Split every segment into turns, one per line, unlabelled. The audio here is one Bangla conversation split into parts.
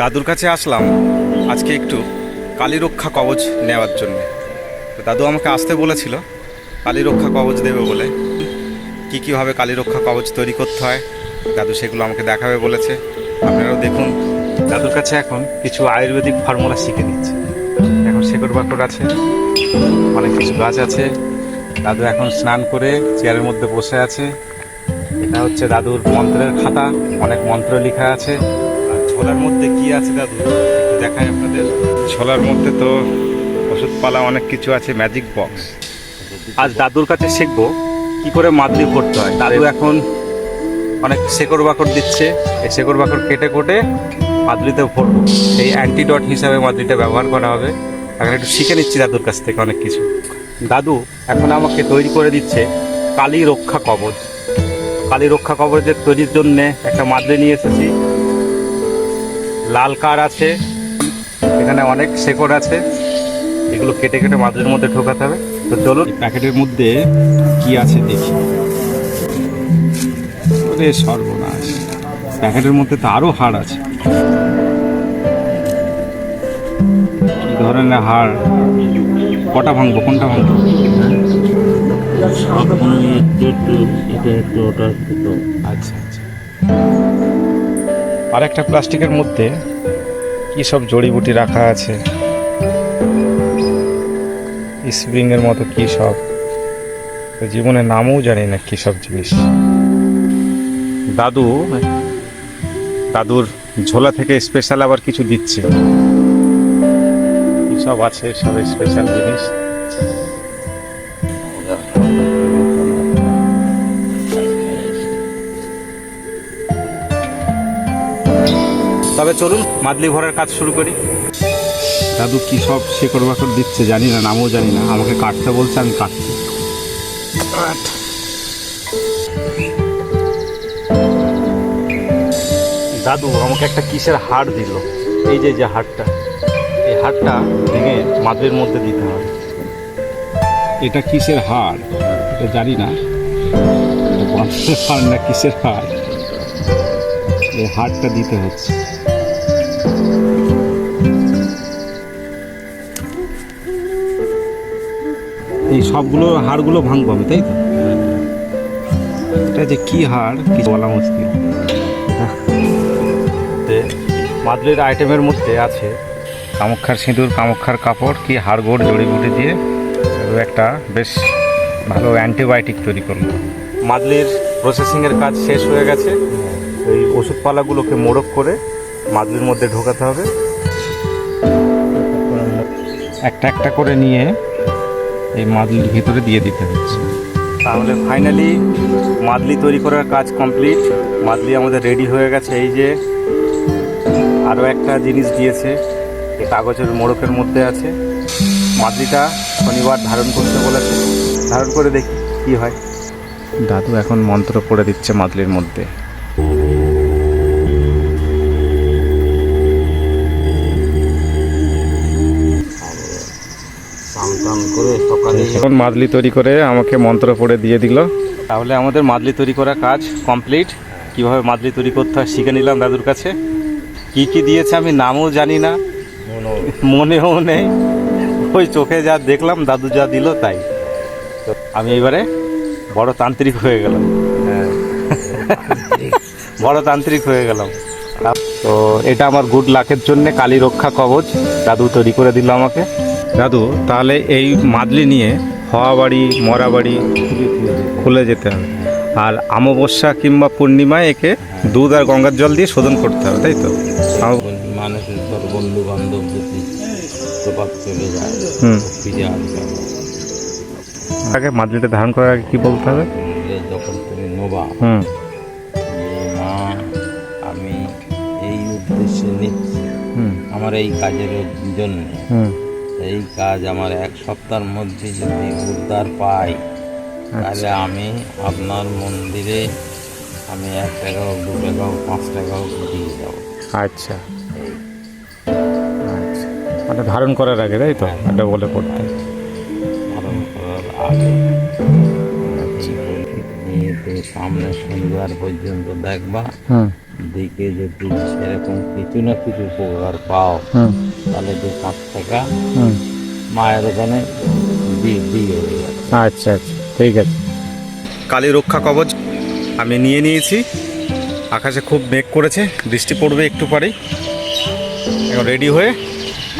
দাদুর কাছে আসলাম আজকে একটু কালীরক্ষা কবচ নেওয়ার জন্য। দাদু আমাকে আসতে বলেছিল, কালীরক্ষা কবচ দেবে বলে। কী কীভাবে কালীরক্ষা কবচ তৈরি করতে হয়? দাদু সেগুলো আমাকে দেখাবে বলেছে। আপনারাও দেখুন। দাদুর কাছে এখন কিছু আয়ুর্বেদিক ফর্মুলা শিখে দিচ্ছে এখন শেকড় বাকড় আছে, অনেক কিছু গাছ আছে। দাদু এখন স্নান করে চেয়ারের মধ্যে বসে আছে। এটা হচ্ছে দাদুর মন্ত্রের খাতা, অনেক মন্ত্র লেখা আছে। ছোলার মধ্যে কি আছে দাদু? দেখাই আপনাদের। ছোলার মধ্যে তো ওষুধপালা অনেক কিছু আছে ম্যাজিক বক্স আজ দাদুর কাছে শিখব কি করে মাদলি করতে হয়। দাদু এখন অনেক শেকড় বাকড় দিচ্ছে এই শেকড় বাকড় কেটে কোটে মাদলিতে ভরবো। সেই অ্যান্টিডট হিসাবে মাদলিটা ব্যবহার করা হবে। এখন একটু শিখে নিচ্ছি দাদুর কাছ থেকে অনেক কিছু। দাদু এখন আমাকে তৈরি করে দিচ্ছে কালী রক্ষা কবচ কালী রক্ষা কবচের তৈরির জন্যে একটা মাদলি নিয়ে এসেছি। লাল কার আছে এখানে অনেক শেকড় আছে এগুলো কেটে কেটে মাদলির মধ্যে ঢোকাতে হবে। তো চলুন প্যাকেটের মধ্যে কি আছে দেখি। ওরে সর্বনাশ প্যাকেটের মধ্যে তো আরও হাড় আছে। কি ধরনের হাড়? কটা ভাঙবো কোনটা ভাঙবো? আচ্ছা আচ্ছা। আর একটা প্লাস্টিকের মধ্যে কি সব জড়িবুটি রাখা আছে? স্প্রিং এর মতো কি সব? জীবনে নামও জানি না কি সব জিনিস। দাদু দাদুর ঝোলা থেকে স্পেশাল আবার কিছু দিচ্ছে। সব আছে সব স্পেশাল জিনিস? তবে চলুন মাদলি ভরার কাজ শুরু করি। দাদু কি সব শেকড় বাকড় দিচ্ছে জানি না নামও জানি না। আমাকে কাটতে বলছে আমি কাটছি। দাদু আমাকে একটা কিসের হাড় দিল? এই যে যে হাড়টা। এই হাড়টা ভেঙে মাদলির মধ্যে দিতে হবে। এটা কিসের হাড়? এটা জানি না। এটা বাঁশের হাড় না কিসের হাড়? এই হাড়টা দিতে হচ্ছে। এই সবগুলো হাড়গুলো ভাঙবো আমি তাই তো? এটা যে কি হাড় কি বলা মুশকিল। মাদলির আইটেমের মধ্যে আছে কামক্ষার সিঁদুর কামক্ষার কাপড় কি হাড়গোড় জড়িবুটি দিয়ে একটা বেশ ভালো অ্যান্টিবায়োটিক তৈরি করল। মাদলির প্রসেসিংয়ের কাজ শেষ হয়ে গেছে। এই ওষুধপালাগুলোকে মোড়ক করে মাদলির মধ্যে ঢোকাতে হবে। একটা একটা করে নিয়ে এই মাদলির ভিতরে দিয়ে দিতে হচ্ছে। তাহলে ফাইনালি মাদলি তৈরি করার কাজ কমপ্লিট মাদলি আমাদের রেডি হয়ে গেছে এই যে আরও একটা জিনিস দিয়েছে এই কাগজের মোড়কের মধ্যে আছে। মাদলিটা শনিবার ধারণ করতে বলেছে। ধারণ করে দেখি কি হয়। দাদু এখন মন্ত্র পড়ে দিচ্ছে মাদলির মধ্যে। এখন মাদলি তৈরি করে আমাকে মন্ত্র পড়ে দিয়ে দিল। তাহলে আমাদের মাদলি তৈরি করা কাজ কমপ্লিট। কীভাবে মাদলি তৈরি করতে হয় শিখে নিলাম দাদুর কাছে। কি কি দিয়েছে আমি নামও জানি না। মনেও নেই। ওই চোখে যা দেখলাম, দাদু যা দিল তাই। আমি এবারে বড় তান্ত্রিক হয়ে গেলাম। বড় তান্ত্রিক হয়ে গেলাম। তো এটা আমার গুড লাকের জন্য কালী রক্ষা কবচ দাদু তৈরি করে দিল আমাকে। দাদু তাহলে এই মাদলি নিয়ে হওয়া বাড়ি মরা বাড়ি খুলে যেতে হবে। আর অমাবস্যা কিংবা পূর্ণিমায় একে দুধ আর গঙ্গার জল দিয়ে শোধন করতে হবে তাই তো?
মানুষের ধর বন্ধু বান্ধব যদি প্রপাত চলে যায়
হুম।
ফিরে আসবে।
আগে মাদলিটা ধারণ করার আগে কি বলতে হবে?
যখন তুমি নোবা
হুম।
মা আমি এই উদ্দেশ্যে নিচ্ছি
হুম।
আমার এই কাজের জন্য।
হুম।
এই কাজ আমার এক সপ্তাহের মধ্যে যদি উদ্ধার পাই তাহলে আমি আপনার মন্দিরে আমি এক টাকা হোক দু টাকা হোক পাঁচ টাকা হোক দিয়ে যাব।
আচ্ছা। আচ্ছা। মানে ধারণ করার আগে তাই তো? এটা বলে পড়তে
ধারণ করার আগে। নিয়ে তো সামনে শনিবার পর্যন্ত দেখবা। দিকে যদি সেরকম কিছু না কিছু উপকার পাও তাহলে দু পাঁচ টাকা মায়ের ওখানে দিয়ে
আচ্ছা আচ্ছা ঠিক আছে।
কালী রক্ষা কবচ আমি নিয়ে নিয়েছি। আকাশে খুব মেঘ করেছে বৃষ্টি পড়বে একটু পরেই। এখন রেডি হয়ে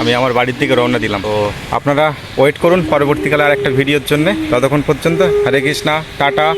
আমি আমার বাড়ির দিকে রওনা দিলাম। তো আপনারা ওয়েট করুন পরবর্তীকালে আর একটা ভিডিওর জন্য। ততক্ষণ পর্যন্ত হরে কৃষ্ণা টাটা।